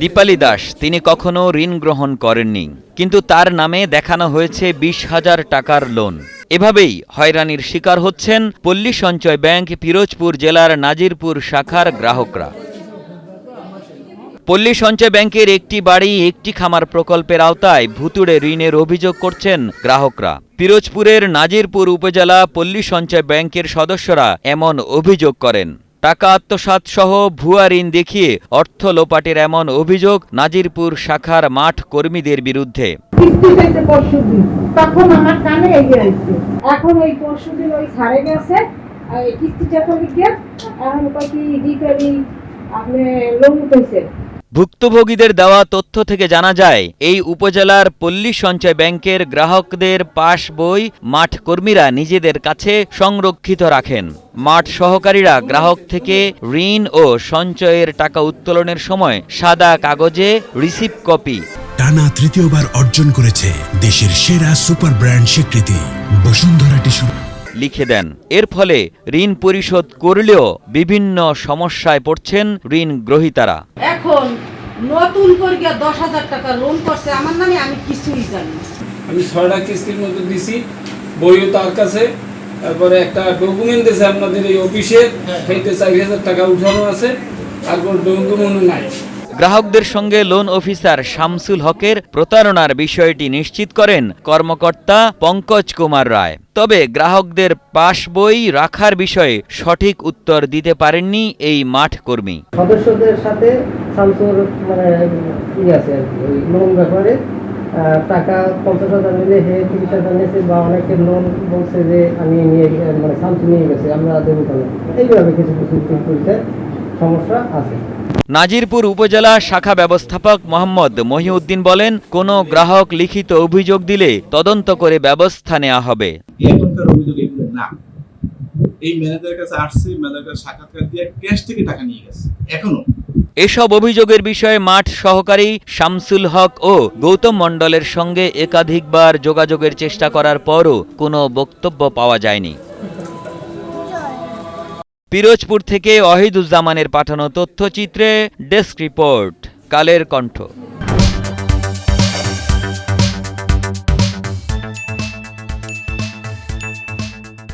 দীপালি দাস, তিনি কখনো ঋণ গ্রহণ করেননি, কিন্তু তার নামে দেখানো হয়েছে বিশ হাজার টাকার লোন। এভাবেই হয়রানির শিকার হচ্ছেন পল্লী সঞ্চয় ব্যাংক পিরোজপুর জেলার নাজিরপুর শাখার গ্রাহকরা। পল্লী সঞ্চয় ব্যাংকের একটি বাড়ি একটি খামার প্রকল্পের আওতায় ভুতুড়ে ঋণের অভিযোগ করছেন গ্রাহকরা। পিরোজপুরের নাজিরপুর উপজেলা পল্লী সঞ্চয় ব্যাংকের সদস্যরা এমন অভিযোগ করেন। টাকা আত্মসাত সহ ভুয়া ঋণ দেখিয়ে অর্থ লোপাটের এমন অভিযোগ নাজিরপুর শাখার মাঠ কর্মীদের বিরুদ্ধে। ভুক্তভোগীদের দেওয়া তথ্য থেকে জানা যায়, এই উপজেলার পল্লী সঞ্চয় ব্যাংকের গ্রাহকদের পাস বই মাঠ কর্মীরা নিজেদের কাছে সংরক্ষিত রাখেন। মাঠ সহকারীরা গ্রাহক থেকে ঋণ ও সঞ্চয়ের টাকা উত্তোলনের সময় সাদা কাগজে রিসিভ কপি। টানা তৃতীয়বার অর্জন করেছে দেশের সেরা সুপার ব্র্যান্ড স্বীকৃতি। বসুন্ধরা টিস্যু লিখে দেন। এর ফলে ঋণ পরিশোধ করলেও বিভিন্ন সমস্যায় পড়ছেন ঋণ গ্রহীতারা। এখন নতুন করে গিয়া দশ হাজার টাকা লোন করছে আমার নামে আমি কিছুই জানি আমি ছয়টা কিস্তির মতো দিছি বইও তার কাছে তারপরে একটা ডকুমেন্ট দিয়েছে আপনাদের এই অফিসে সেইতে চার হাজার টাকা উঠানো আছে আর কোনো ডকুমেন্ট নাই। গ্রাহকদের সঙ্গে লোন অফিসার শামসুল হকের প্রতারণার বিষয়টি নিশ্চিত করেন কর্মকর্তা পঙ্কজ কুমার রায়। তবে গ্রাহকদের পাস বই রাখার বিষয়ে সঠিক উত্তর দিতে পারেননি এই মাঠ কর্মী সদস্যদের সাথে শামসুর মানে আছে লোন ব্যাপারে। টাকা পঞ্চাশ হাজার নিলে হে তিরিশ হাজার নিয়েছে বা অনেকে লোন বলছে যে আমি নিয়ে মানে নিয়ে গেছে, আমরা দেবো কেন এইভাবে কিছু কিছু সমস্যা আছে। নাজিরপুর উপজেলা শাখা ব্যবস্থাপক মোহাম্মদ মহিউদ্দিন বলেন কোনো গ্রাহক লিখিত অভিযোগ দিলে তদন্ত করে ব্যবস্থা নেওয়া হবে। এখনকার অভিযোগ এগুলো না। এই ম্যানেজারের কাছে আসছে ম্যানেজার সাক্ষাৎকার দিয়ে ক্যাশ থেকে টাকা নিয়ে গেছে এখনও এসব অভিযোগের বিষয়ে মাঠ সহকারী শামসুল হক ও গৌতম মণ্ডলের সঙ্গে একাধিকবার যোগাযোগের চেষ্টা করার পরও কোনো বক্তব্য পাওয়া যায়নি। পিরোজপুর থেকে অহিদুজ্জামানের পাঠানো তথ্যচিত্রে ডেস্ক রিপোর্ট কালের কণ্ঠ।